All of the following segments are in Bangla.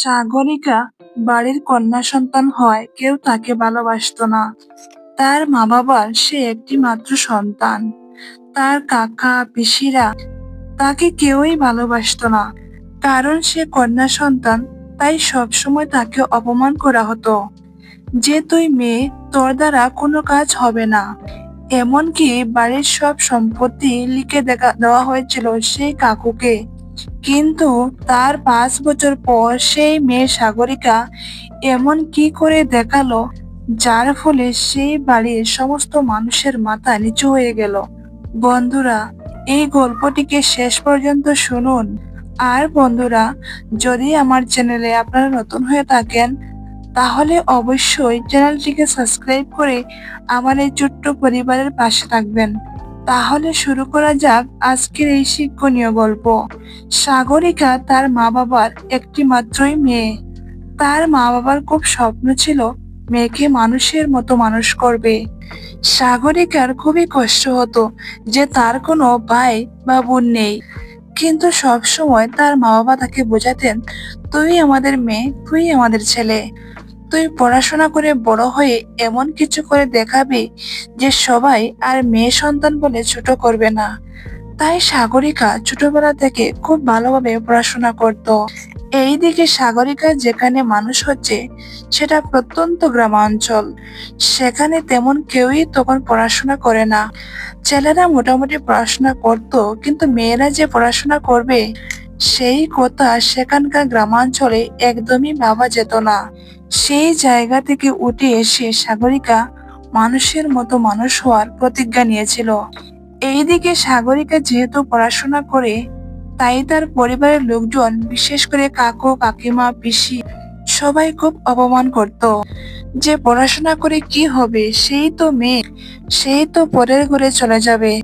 সাগরিকা বাড়ির কন্যা সন্তান হয়, কেউ তাকে ভালোবাসতো না। তার মা বাবার সে একটি মাত্র সন্তান। তার কাকা, পিসিরা তাকে কেউই ভালোবাসতো না। কারণ সে কন্যা সন্তান, তাই সবসময় তাকে অপমান করা হতো। যে তুই মেয়ে, তোর দ্বারা কোনো কাজ হবে না। এমনকি বাড়ির সব সম্পত্তি লিখে দেখা, দেওয়া হয়েছিল সেই কাকুকে। কিন্তু তার পাঁচ বছর পর সেই মেয়ে সাগরিকা এমন কি করে দেখাল, যার ফলে সেই বাড়ির সমস্ত মানুষের মাথা নিচু হয়ে গেল। বন্ধুরা, এই গল্পটিকে শেষ পর্যন্ত শুনুন। আর বন্ধুরা, যদি আমার চ্যানেলে আপনারা নতুন হয়ে থাকেন, তাহলে অবশ্যই চ্যানেলটিকে সাবস্ক্রাইব করে আমার এই ছোট্ট পরিবারের পাশে থাকবেন। তাহলে শুরু করা যাক আজকের এই শিক্ষণীয় গল্প। সাগরিকা তার মা বাবার একটি মাত্রই মেয়ে। তার মা বাবার খুব স্বপ্ন ছিল মেয়েকে মানুষের মতো মানুষ করবে। সাগরিকার খুবই কষ্ট হতো যে তার কোনো ভাই বা বোন নেই। কিন্তু সব সময় তার মা বাবা তাকে বোঝাতেন, তুই আমাদের মেয়ে, তুই আমাদের ছেলে। তুই পড়াশোনা করে বড় হয়ে এমন কিছু করে দেখাবি যে সবাই আর মেয়ে সন্তান বলে ছোট করবে না। তাই সাগরিকা ছোটবেলা থেকে খুব ভালোভাবে পড়াশোনা করত। এইদিকে সাগরিকা যেখানে মানুষ হচ্ছে, সেটা প্রত্যন্ত গ্রামাঞ্চল। সেখানে তেমন কেউই তখন পড়াশোনা করে না। ছেলেরা মোটামুটি পড়াশোনা করত, কিন্তু মেয়েরা যে পড়াশোনা করবে, সেই কথা সেখানকার গ্রামাঞ্চলে একদমই ভাবা যেত না। সেই জায়গা থেকে উঠে এসে সাগরিকা মানুষের মতো মানুষ হওয়ার প্রতিজ্ঞা নিয়েছিল। এইদিকে সাগরিকা যেহেতু পড়াশোনা করে, তাই তার পরিবারের লোকজন, বিশেষ করে কাকু, কাকিমা, পিসি, সবাই খুব অপমান করত। যে পড়াশোনা করে কি হবে, সেই তো মেয়ে, সেই তো পরের ঘরে চলে যাবে।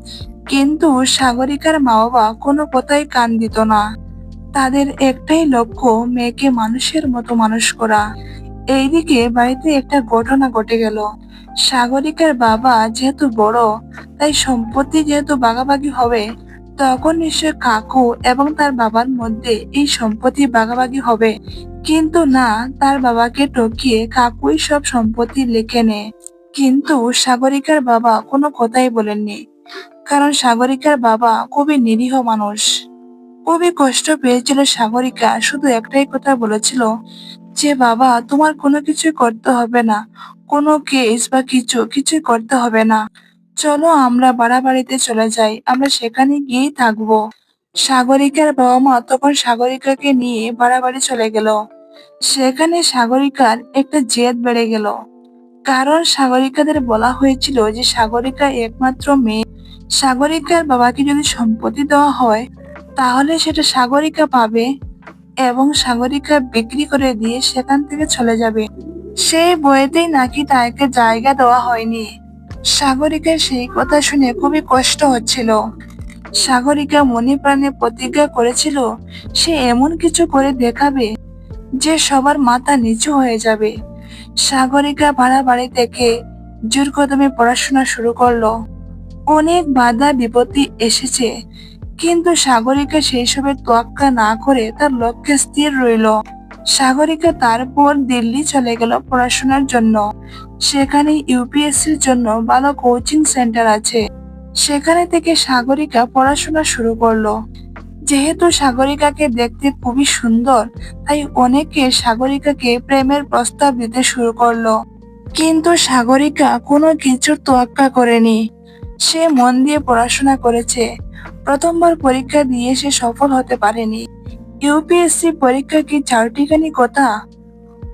কিন্তু সাগরিকার মা বাবা কোনো কথাই কান দিত না। তাদের একটাই লক্ষ্য, মেয়েকে মানুষের মতো মানুষ করা। এইদিকে বাড়িতে একটা ঘটনা ঘটে গেল। সাগরিকার বাবা যেহেতু বড়, তাই সম্পত্তি যেহেতু ভাগাভাগি হবে, তখন নিশ্চয় কাকু এবং তার বাবার মধ্যে এই সম্পত্তি ভাগাভাগি হবে। কিন্তু না, তার বাবাকে টকিয়ে কাকুই সব সম্পত্তি লিখে নেয় কিন্তু সাগরিকার বাবা কোনো কথাই বলেননি, কারণ সাগরিকার বাবা খুবই নিরীহ মানুষ। খুবই কষ্ট পেয়েছিল সাগরিকা, শুধু একটাই কথা বলেছিল যে বাবা, তোমার কোনো কিছুই করতে হবে না। কোনো কেস বা কিছু, কিছুই করতে হবে না। চলো আমরা বাড়াবাড়িতে চলে যাই। আমরা সেখানে গিয়েই থাকব। সাগরিকার বাবা মা তখন সাগরিকাকে নিয়ে বাড়াবাড়ি চলে গেল। সেখানে সাগরিকার একটা জেদ বেড়ে গেল। কারণ সাগরিকাদের বলা হয়েছিল যে সাগরিকা একমাত্র মেয়ে। সাগরিকার বাবাকে যদি সম্পত্তি দেওয়া হয়, তাহলে সেটা সাগরিকা পাবে। এবং সাগরিকা বিক্রি করে দিয়ে সেখান থেকে চলে যাবে। সেই বইতেই নাকি তাকে জায়গা দেওয়া হয়নি। সাগরিকার সেই কথা শুনে খুবই কষ্ট হচ্ছিল। সাগরিকা মনে প্রাণে প্রতিজ্ঞা করেছিল, সে এমন কিছু করে দেখাবে যে সবার মাথা নিচু হয়ে যাবে। সাগরিকা ভাড়া বাড়ি থেকে জোর কদমে পড়াশোনা শুরু করল। অনেক বাধা বিপত্তি এসেছে। কিন্তু সাগরিকা সেই সবের তোয়াক্কা না করে তার লক্ষ্যে স্থির রইল। সাগরিকা তারপর দিল্লি চলে গেল পড়াশোনার জন্য। সেখানে ইউপিএসসির জন্য ভালো কোচিং সেন্টার আছে। সেখানে থেকে সাগরিকা পড়াশোনা শুরু করল। যেহেতু সাগরিকাকে দেখতে খুবই সুন্দর, তাই অনেকে সাগরিকাকে প্রেমের প্রস্তাব দিতে শুরু করল। কিন্তু সাগরিকা কোনো কিছুর তোয়াক্কা করেনি। সে মন দিয়ে পড়াশোনা করেছে। প্রথমবার পরীক্ষা দিয়ে সে সফল হতে পারেনি। ইউপিএসসি পরীক্ষা কি চারটিখানি কথা?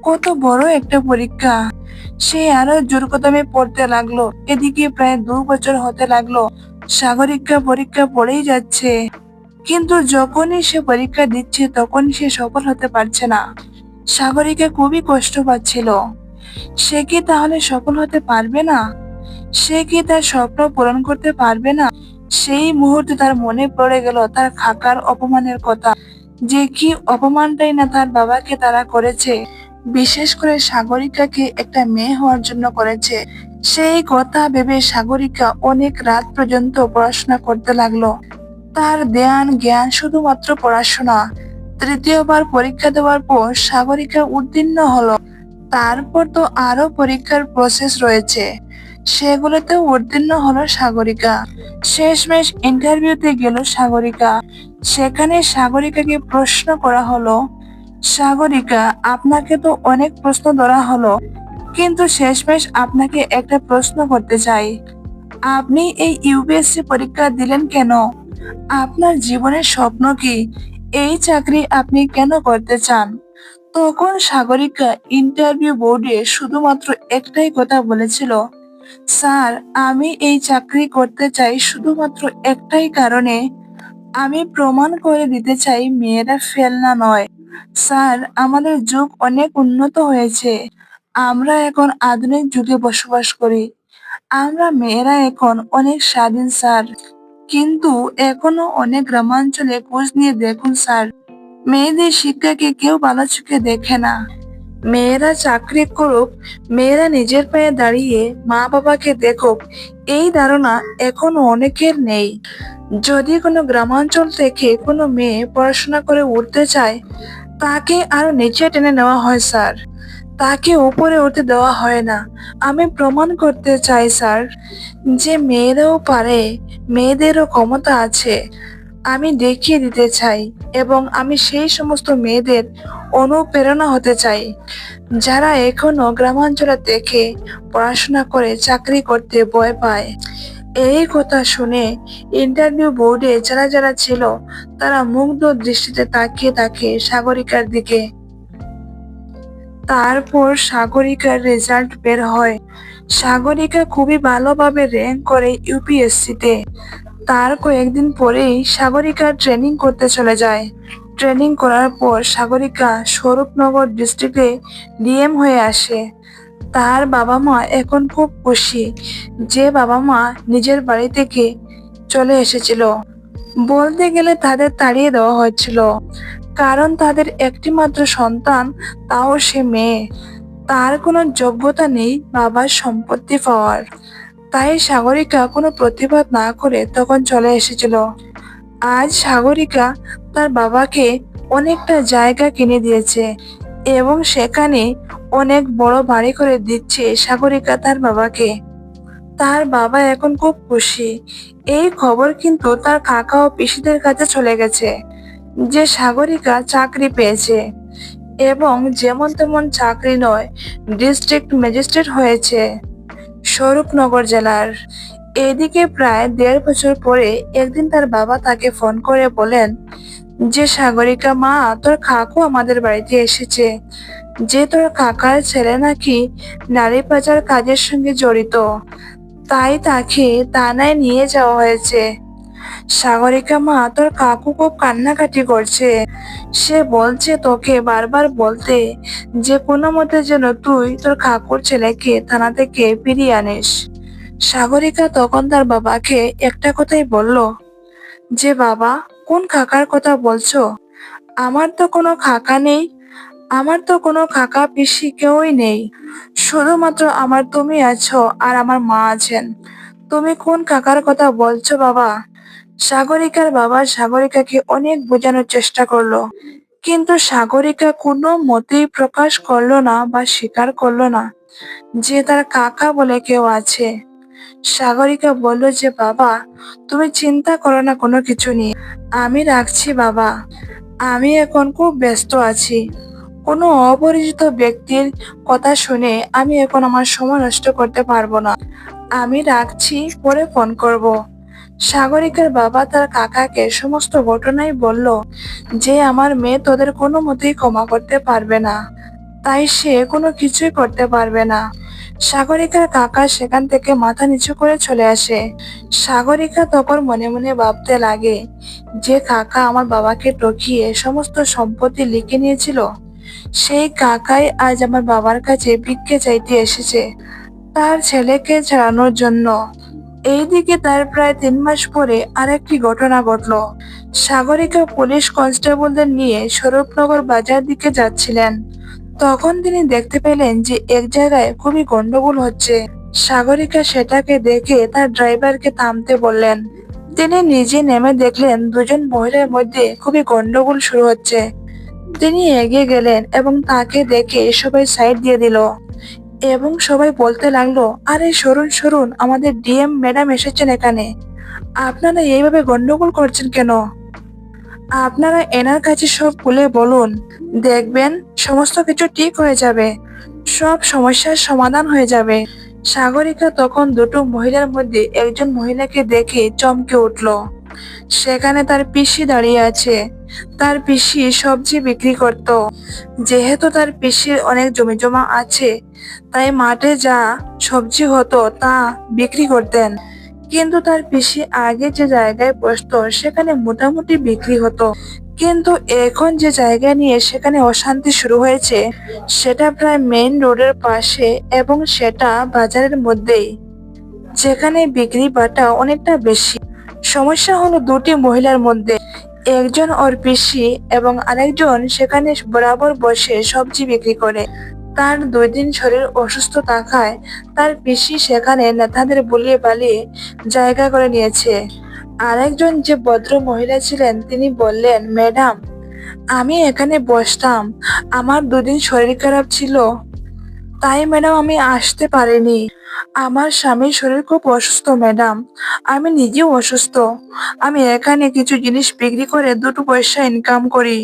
কত বড় একটা পরীক্ষা। সে আরও জোর কদমে পড়তে লাগল, এদিকে প্রায় দু বছর হতে লাগল। সাগরিকা পরীক্ষা পড়েই যাচ্ছে। কিন্তু যখনই সে পরীক্ষা দিচ্ছে, তখনই সে সফল হতে পারছে না। সাগরিকা খুবই কষ্ট পাচ্ছিল। সে কি তাহলে সফল হতে পারবে না? সে কি তার স্বপ্ন পূরণ করতে পারবে না? সেই মুহূর্তে তার মনে পড়ে গেল তার খাকার অপমানের কথা। যে কি অপমানটাই না তার বাবাকে তারা করেছে। বিশেষ করে সাগরিকাকে একটা মেয়ে হওয়ার জন্য করেছে। সেই কথা ভেবে সাগরিকা অনেক রাত পর্যন্ত পড়াশোনা করতে লাগল। তার ধ্যান, জ্ঞান শুধুমাত্র পড়াশোনা। তৃতীয়বার পরীক্ষা দেওয়ার পর সাগরিকা উত্তীর্ণ হলো। তারপর তো আরও পরীক্ষার প্রসেস রয়েছে। সেগুলোতেও উত্তীর্ণ হলো সাগরিকা। শেষমেশ ইন্টারভিউতে গেল সাগরিকা। সেখানে সাগরিকাকে প্রশ্ন করা হলো, সাগরিকা, আপনাকে তো অনেক প্রশ্ন ধরা হলো, কিন্তু শেষমেশ আপনাকে একটা প্রশ্ন করতে চাই। আপনি এই ইউপিএসসি পরীক্ষা দিলেন কেন? আপনার জীবনের স্বপ্ন কি? এই চাকরি আপনি কেন করতে চান? তখন সাগরিকা ইন্টারভিউ বোর্ডে শুধুমাত্র একটাই কথা বলেছিল স্যার, আমি এই চাকরি করতে চাই শুধুমাত্র একটাই কারণে। আমি প্রমাণ করে দিতে চাই মেয়েরা ফেলনা নয়। স্যার, আমাদের যুগ অনেক উন্নত হয়েছে। আমরা এখন আধুনিক যুগে বসবাস করি। আমরা মেয়েরা এখন অনেক স্বাধীন, স্যার। কিন্তু এখনও অনেক গ্রামাঞ্চলে খোঁজ নিয়ে দেখুন, স্যার। মেয়েদের শিক্ষাকে কেউ ভালো চোখে দেখে না। মেয়েরা চাকরি করুক, মেয়েরা নিজের পায়ে দাঁড়িয়ে মা বাবাকে দেখুক, এই ধারণা এখনও অনেকের নেই। যদি কোনো গ্রামাঞ্চল থেকে কোনো মেয়ে পড়াশোনা করে উঠতে চায়, তাকে আরও নিচে টেনে নেওয়া হয়, স্যার। তাকে উপরে উঠতে দেওয়া হয় না। আমি প্রমাণ করতে চাই, স্যার, যে মেয়েরাও পারে, মেয়েদেরও ক্ষমতা আছে। আমি দেখিয়ে দিতে চাই এবং আমি সেই সমস্ত মেয়েদের অনুপ্রেরণা হতে চাই। যারা এখনও গ্রামাঞ্চলে থেকে পড়াশোনা করে চাকরি করতে ভয় পায়। এই কথা শুনে ইন্টারভিউ বোর্ডে যারা যারা ছিল, তারা মুগ্ধ দৃষ্টিতে তাকিয়ে থাকে সাগরিকার দিকে। তারপর সাগরিকার রেজাল্ট বের হয়। সাগরিকা খুবই ভালোভাবে র্যাঙ্ক করে ইউপিএসসিতে। তার কয়েকদিন পরেই সাগরিকা ট্রেনিং করতে চলে যায়। ট্রেনিং করার পর সাগরিকা স্বরূপনগর ডিস্ট্রিক্টে ডিএম হয়ে আসে। তার বাবা মা এখন খুব খুশি যে বাবা মা নিজের বাড়ি থেকে চলে এসেছিল। বলতে গেলে তাদের তাড়িয়ে দেওয়া হয়েছিল। কারণ তাদের একটি মাত্র সন্তান, তাও সে মেয়ে। তার কোনো যোগ্যতা নেই বাবার সম্পত্তি পাওয়ার। তাই সাগরিকা কোনো প্রতিবাদ না করে তখন চলে এসেছিল। আজ সাগরিকা তার বাবাকে অনেকটা জায়গা কিনে দিয়েছে এবং সেখানে অনেক বড় বাড়ি করে দিচ্ছে সাগরিকা তার বাবাকে। তার বাবা এখন খুব খুশি। এই খবর কিন্তু তার কাকা ও পিসিদের কাছে চলে গেছে যে সাগরিকা চাকরি পেয়েছে এবং যেমন তেমন চাকরি নয়, ডিস্ট্রিক্ট ম্যাজিস্ট্রেট হয়েছে। স্বরূপনগর জেলার। এদিকে প্রায় দেড় বছর পরে একদিন তার বাবা তাকে ফোন করে বলেন যে, সাগরিকা মা, তোর কাকু আমাদের বাড়িতে এসেছে। যে তোর কাকার ছেলে নাকি নারী পাচার কাজের সঙ্গে জড়িত, তাই তাকে থানায় নিয়ে যাওয়া হয়েছে। সাগরিকা মা তোর কাকু খুব কান্নাকাটি করছে। সে বলছে, তোকে বারবার বলতে যে কোনো মতে যেন তুই তোর কাকুর ছেলেকে থানা থেকে ফিরিয়ে আনিস। সাগরিকা তখন তার বাবাকে একটা কথাই বলল, যে বাবা, কোন কাকার কথা বলছো? আমার তো কোনো কাকা নেই, আমার তো কোনো কাকা পিসি কেউই নেই। শুধুমাত্র আমার তুমি আছো আর আমার মা আছেন। তুমি কোন কাকার কথা বলছো বাবা? সাগরিকার বাবা সাগরিকাকে অনেক বোঝানোর চেষ্টা করল। কিন্তু সাগরিকা কোনো মতেই প্রকাশ করল না বা স্বীকার করল না যে তার কাকা বলে কেউ আছে। সাগরিকা বলল যে, বাবা, তুমি চিন্তা করো না কোনো কিছু নিয়ে। আমি রাখছি, বাবা। আমি এখন খুব ব্যস্ত আছি। কোনো অপরিচিত ব্যক্তির কথা শুনে আমি এখন আমার সময় নষ্ট করতে পারব না। আমি রাখছি, পরে ফোন করব। সাগরিকার বাবা তার কাকাকে সমস্ত ঘটনাই বলল যে আমার মেয়ে তোদের কোনো মতেই ক্ষমা করতে পারবে না। তাই সে কোনো কিছুই করতে পারবে না। সাগরিকার কাকা সেখান থেকে মাথা নিচু করে চলে আসে। সাগরিকা তখন মনে মনে ভাবতে লাগে যে কাকা আমার বাবাকে টকিয়ে সমস্ত সম্পত্তি লিখে নিয়েছিল। সেই কাকাই আজ আমার বাবার কাছে ভিক্ষে চাইতে এসেছে। তার ছেলেকে ছাড়ানোর জন্য এইদিকে তার প্রায় তিন মাস পরে আরেকটি ঘটনা ঘটল। সাগরিকা পুলিশ কনস্টেবলদের নিয়ে স্বরূপনগর বাজার দিকে যাচ্ছিলেন। তখন তিনি দেখতে পেলেন যে এক জায়গায় খুবই গন্ডগোল হচ্ছে। সাগরিকা সেটাকে দেখে তার ড্রাইভারকে থামতে বললেন। তিনি নিজে নেমে দেখলেন দুজন মহিলার মধ্যে খুবই গন্ডগোল শুরু হচ্ছে। তিনি এগিয়ে গেলেন এবং তাকে দেখে সবাই সাইড দিয়ে দিল। এবং সবাই বলতে লাগল, আরে সরুন সরুন, আমাদের ডিএম ম্যাডাম এসেছেন এখানে। আপনারা এইভাবে গন্ডগোল করছেন কেন? আপনারা এনার কাছে সব খুলে বলুন। দেখবেন, সমস্ত কিছু ঠিক হয়ে যাবে। সব সমস্যার সমাধান হয়ে যাবে। সাগরিকা তখন দুটো মহিলার মধ্যে একজন মহিলাকে দেখে চমকে উঠল। সেখানে তার পিসি দাঁড়িয়ে আছে। তার পিসি সবজি বিক্রি করত। যেহেতু তার পিসির অনেক জমি জমা আছে তাই মাঠে যা সবজি হতো তা বিক্রি করতেন। কিন্তু তার পিসি আগে যে জায়গায় বসতো, সেখানে মোটামুটি বিক্রি হতো। কিন্তু এখন যে জায়গা নিয়ে সেখানে অশান্তি শুরু হয়েছে, সেটা প্রায় মেইন রোডের পাশে এবং সেটা বাজারের মধ্যেই। যেখানে বিক্রি বাটা অনেকটা বেশি। সমস্যা হলো দুটি মহিলার মধ্যে। একজন ওর পিসি এবং আরেকজন সেখানে বরাবর বসে সবজি বিক্রি করে। তার দুই দিন শরীর অসুস্থ থাকায় তার পিসি সেখানে নেতাদের বলিয়ে পালিয়ে জায়গা করে নিয়েছে। আরেকজন যে ভদ্র মহিলা ছিলেন, তিনি বললেন, ম্যাডাম, আমি এখানে বসতাম। আমার দুদিন শরীর খারাপ ছিল। তাই, ম্যাডাম, আমি আসতে পারিনি। আমার স্বামীর শরীর খুব অসুস্থ, ম্যাডাম। আমি নিজেও অসুস্থ। আমি এখানে কিছু জিনিস বিক্রি করে দুটো পয়সা ইনকাম করি।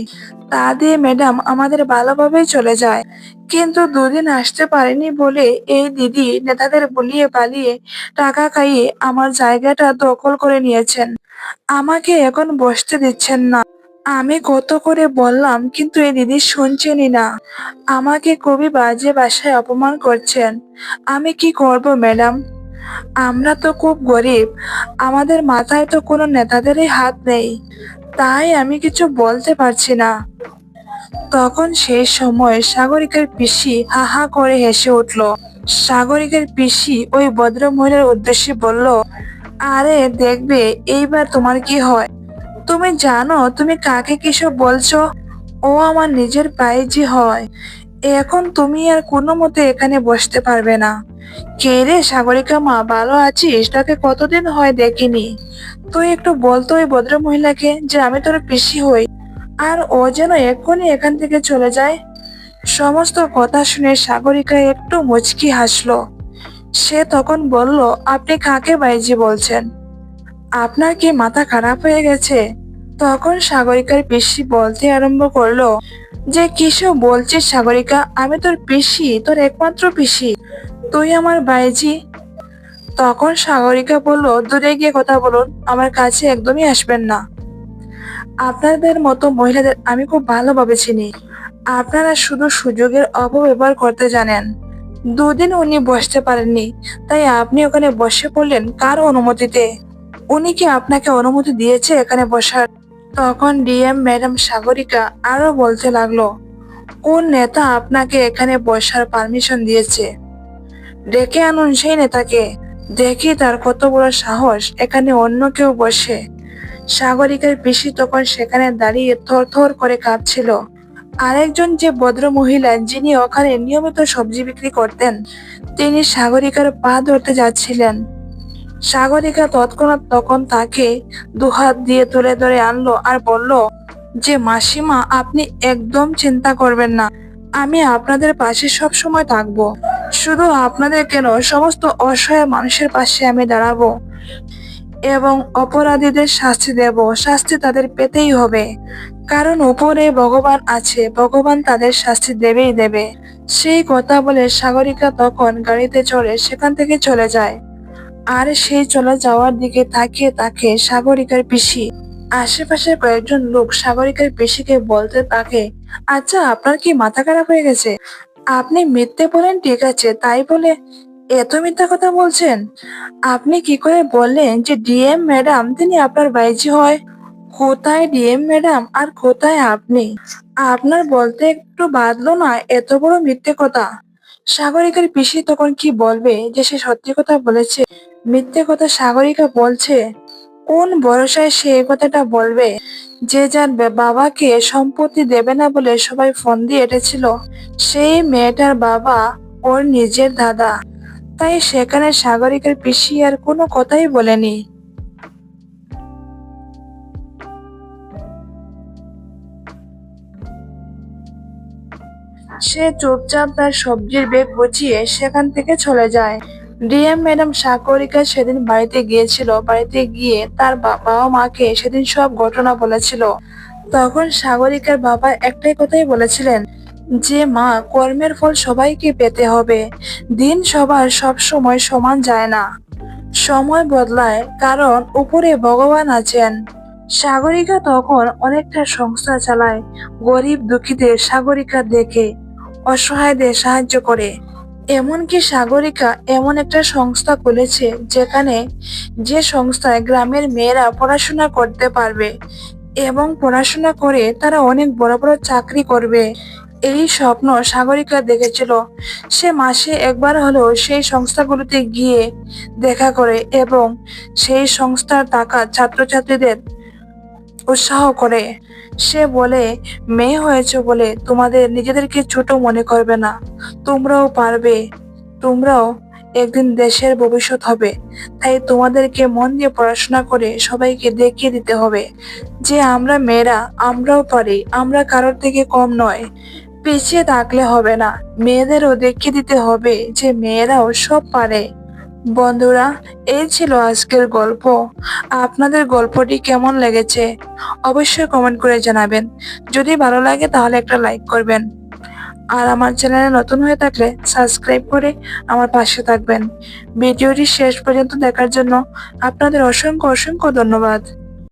তা দিয়ে, ম্যাডাম, আমাদের ভালোভাবেই চলে যায়। কিন্তু দুদিন আসতে পারেনি বলে এই দিদি নেতাদের বলিয়ে পালিয়ে টাকা খাইয়ে আমার জায়গাটা দখল করে নিয়েছেন। আমাকে এখন বসতে দিচ্ছেন না। আমি কত করে বললাম, কিন্তু এই দিদি শুনছেনই না। আমাকে খুবই বাজে বাসায় অপমান করছেন। আমি কি করব, ম্যাডাম? আমরা তো খুব গরিব। আমাদের মাথায় তো কোনো নেতাদেরই হাত নেই। তাই আমি কিছু বলতে পারছি না। তখন সেই সময় সাগরিকার পিসি হা হা করে হেসে উঠল। সাগরিকের পিসি ওই ভদ্র মহিলার উদ্দেশ্যে বলল, আরে, দেখবে, এইবার তোমার কি হয়? তুমি জানো, তুমি কাকে কিসব বলছো? ও আমার নিজের বাইজি হয়। এখন তুমি আর কোনো মতে এখানে বসতে পারবে না। কে রে সাগরিকা মা, ভালো আছিস? তোকে কতদিন হয় দেখিনি। তুই একটু বলতো ওই ভদ্র মহিলাকে যে আমি তোর পিসি হই। আর ও যেন এক্ষুনি এখান থেকে চলে যায়। সমস্ত কথা শুনে সাগরিকা একটু মুচকি হাসলো। সে তখন বলল, আপনি কাকে বাইজি বলছেন? আপনার কি মাথা খারাপ হয়ে গেছে? তখন সাগরিকার পিসি বলতে আরম্ভ করল, যে কিসব বলছিস সাগরিকা? আমি তোর পিসি, তোর একমাত্র পিসি। তুই আমার বাইজি তখন সাগরিকা বলল, দূরে গিয়ে কথা বলুন, আমার কাছে একদমই আসবেন না। আপনাদের মতো মহিলাদের আমি খুব ভালোভাবে চিনি। আপনারা শুধু সুযোগের অপব্যবহার করতে জানেন। দুদিন উনি বসতে পারেননি, তাই আপনি ওখানে বসে পড়লেন কার অনুমতিতে? উনি কি আপনাকে অনুমতি দিয়েছে এখানে বসার? তখন ডিএম ম্যাডাম সাগরিকা আরও বলতে লাগল, কোন নেতা আপনাকে এখানে বসার পারমিশন দিয়েছে? ডেকে আনুন সেই নেতাকে। দেখি তার কত বড় সাহস, এখানে অন্য কেউ বসে। সাগরিকার পিসি তখন সেখানে দাঁড়িয়ে থর থর করে কাঁপছিল আরেকজন যে ভদ্র মহিলা, যিনি ওখানে নিয়মিত সবজি বিক্রি করতেন, তিনি সাগরিকার পা ধরতে যাচ্ছিলেন। সাগরিকা তৎক্ষণাৎ তখন তাকে দুহাত দিয়ে তুলে ধরে আনলো আর বলল, যে মাসিমা, আপনি একদম চিন্তা করবেন না। আমি আপনাদের পাশে সব সময় থাকব। শুধু আপনাদের কেন, সমস্ত অসহায় মানুষের পাশে আমি দাঁড়াবো এবং অপরাধীদের শাস্তি দেব। শাস্তি তাদের পেতেই হবে। কারণ উপরে ভগবান আছে, ভগবান তাদের শাস্তি দেবেই দেবে। সেই কথা বলে সাগরিকা তখন গাড়িতে চড়ে সেখান থেকে চলে যায়। আর সেই চলে যাওয়ার দিকে তাকিয়ে তাকে সাগরিকার পিসি। আশেপাশের কয়েকজন লোক সাগরিকার পিসিকে বলতে তাকে আচ্ছা আপনার কি মাথা খারাপ হয়ে গেছে? আপনি মিথ্যে বলেন, ঠিক আছে, তাই বলে এত মিথ্যা কথা বলছেন? আপনি কি করে বললেন যে ডিএম ম্যাডাম তিনি আপনার বাইজি হয়? কোথায় ডিএম ম্যাডাম আর কোথায় আপনি? আপনার বলতে একটু বাদলো না, এত বড় মিথ্যে কথা? সাগরিকার পিসি তখন কি বলবে যে সে সত্যি কথা বলেছে? মিথ্যে কথা সাগরিকা বলছে, কোন ভরসায় সে কথাটা বলবে? যে যার বাবাকে সম্পত্তি দেবে না বলে সবাই ফোন দিয়ে এটেছিল, সেই মেয়েটার বাবা ওর নিজের দাদা। তাই সেখানে সাগরিকার পিসি আর কোনো কথাই বলেনি। সে চুপচাপ তার সবজির বেগ গুছিয়ে সেখান থেকে চলে যায়। ডিএম ম্যাডাম সাগরিকা সেদিন বাড়িতে গিয়েছিল, বাড়িতে গিয়ে তার বাবা মাকে সেদিন সব ঘটনা বলেছিল। তখন সাগরিকার বাবা একটাই কথাই বলেছিলেন, যে, মা, কর্মের ফল সবাইকে পেতে হবে। দিন সবার সব সময় সমান যায় না। সময় বদলায়, কারণ উপরে ভগবান আছেন। সাগরিকা তখন অনেকটা সংস্থা চালায়, গরিব দুঃখীদের সাগরিকা দেখে, অসহায়দের সাহায্য করে। এমনকি সাগরিকা এমন একটা সংস্থা খুলেছে যেখানে যে সংস্থায় গ্রামের মেয়েরা পড়াশোনা করতে পারবে এবং পড়াশোনা করে তারা অনেক বড় বড় চাকরি করবে। এই স্বপ্ন সাগরিকা দেখেছিল। সে মাসে একবার হলেও সেই সংস্থাগুলোতে গিয়ে দেখা করে এবং সেই সংস্থার টাকা ছাত্রছাত্রীদের উৎসাহ করে। সে বলে, মেয়ে হয়েছে বলে তোমাদের নিজেদেরকে ছোট মনে করবে না। তোমরাও পারবে। তোমরাও একদিন দেশের ভবিষ্যৎ হবে। তাই তোমাদেরকে মন দিয়ে পড়াশোনা করে সবাইকে দেখিয়ে দিতে হবে যে আমরা মেয়েরা, আমরাও পারি। আমরা কারোর থেকে কম নয়। পিছিয়ে থাকলে হবে না। মেয়েদেরও দেখিয়ে দিতে হবে যে মেয়েরাও সব পারে। বন্ধুরা, এই ছিল আজকের গল্প। আপনাদের গল্পটি কেমন লেগেছে? অবশ্যই কমেন্ট করে জানাবেন। যদি ভালো লাগে তাহলে একটা লাইক করবেন। আর আমার চ্যানেলে নতুন হয়ে থাকলে সাবস্ক্রাইব করে আমার পাশে থাকবেন। ভিডিওটি শেষ পর্যন্ত দেখার জন্য আপনাদের অসংখ্য অসংখ্য ধন্যবাদ।